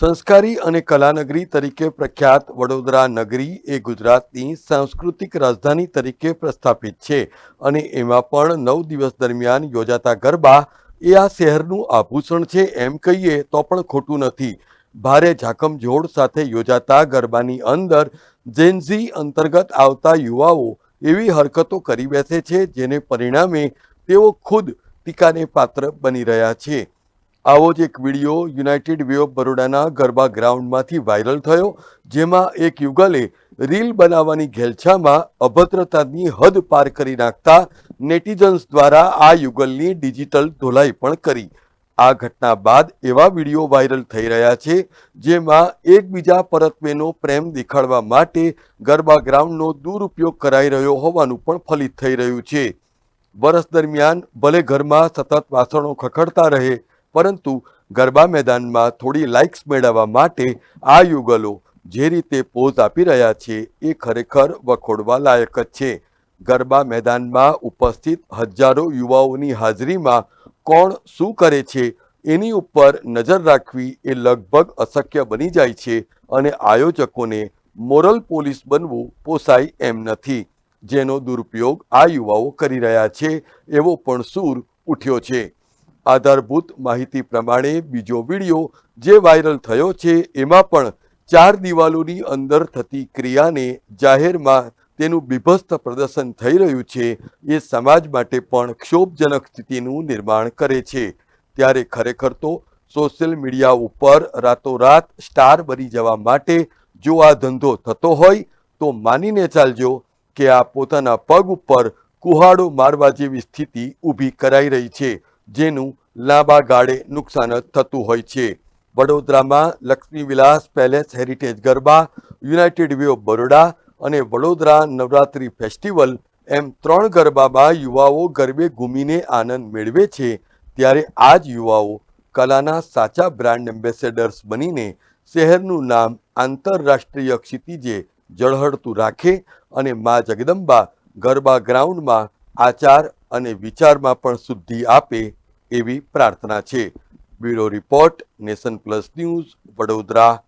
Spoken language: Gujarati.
સંસ્કારી અને કલાનગરી તરીકે પ્રખ્યાત વડોદરા નગરી એ ગુજરાતની સાંસ્કૃતિક રાજધાની તરીકે પ્રસ્થાપિત છે અને એમાં પણ નવ દિવસ દરમિયાન યોજાતા ગરબા એ આ શહેરનું આભૂષણ છે એમ કહીએ તો પણ ખોટું નથી. ભારે ઝાકમઝોડ સાથે યોજાતા ગરબાની અંદર જેનઝી અંતર્ગત આવતા યુવાઓ એવી હરકતો કરી બેસે છે જેને પરિણામે તેઓ ખુદ ટીકાને પાત્ર બની રહ્યા છે. આવો જ એક વીડિયો યુનાઇટેડ વે ઓફ બરોડાના ગરબા ગ્રાઉન્ડમાંથી વાયરલ થયો, જેમાં એક યુગલે રીલ બનાવવાની ઘેલછામાં અભદ્રતાની હદ પાર કરી નાખતા નેટિઝન્સ દ્વારા આ યુગલની ડિજિટલ ધોલાઈ પણ કરી. આ ઘટના બાદ એવા વીડિયો વાયરલ થઈ રહ્યા છે, જેમાં એકબીજા પરત્વેનો પ્રેમ દેખાડવા માટે ગરબા ગ્રાઉન્ડનો દુરુપયોગ કરાઈ રહ્યો હોવાનું પણ ફલિત થઈ રહ્યું છે. વર્ષ દરમિયાન ભલે ઘરમાં સતત વાસણો ખખડતા રહે પરંતુ ગરબા મેદાનમાં થોડી લાઇક્સ મેળવવા માટે આ યુગલો જે રીતે પોઝ આપી રહ્યા છે એ ખરેખર વખોડવા લાયક જ છે. ગરબા મેદાનમાં ઉપસ્થિત હજારો યુવાઓની હાજરીમાં કોણ શું કરે છે એની ઉપર નજર રાખવી એ લગભગ અશક્ય બની જાય છે અને આયોજકોને મોરલ પોલીસ બનવું પોસાય એમ નથી. જેનો દુરુપયોગ આ યુવાઓ કરી રહ્યા છે એવો પણ સૂર ઉઠ્યો છે. આધારભૂત માહિતી પ્રમાણે બીજો વીડિયો જે વાયરલ થયો છે, એમાં પણ ચાર દિવાલોની અંદર થતી ક્રિયાને જાહેરમાં તેનું બીભત્સ પ્રદર્શન થઈ રહ્યું છે. એ સમાજ માટે પણ ક્ષોભજનક સ્થિતિનું નિર્માણ કરે છે. ત્યારે ખરેખર તો સોશિયલ મીડિયા ઉપર રાતોરાત સ્ટાર બની જવા માટે જો આ ધંધો થતો હોય, તો માનીને ચાલજો કે આ પોતાના પગ ઉપર કુહાડો મારવા જેવી સ્થિતિ ઊભી કરાઈ રહી છે. જેનું લાંબા ગાળે નુકસાન થતું હોય છે. વડોદરામાં Lakshmi Vilas palace heritage garba, United Way of Baroda અને વડોદરા નવરાત્રિ ફેસ્ટિવલ એમ ત્રણ ગરબામાં યુવાઓ ગરબે ઘૂમીને આનંદ મેળવે છે. ત્યારે આ જ યુવાઓ કલાના સાચા બ્રાન્ડ એમ્બેસેડર્સ બનીને શહેરનું નામ આંતરરાષ્ટ્રીય ક્ષિતિજે જળહળતું રાખે અને મા જગદંબા ગરબા ગ્રાઉન્ડમાં આચાર અને વિચારમાં પણ શુદ્ધિ આપે એવી પ્રાર્થના છે. Bureau report nation plus news Vadodara.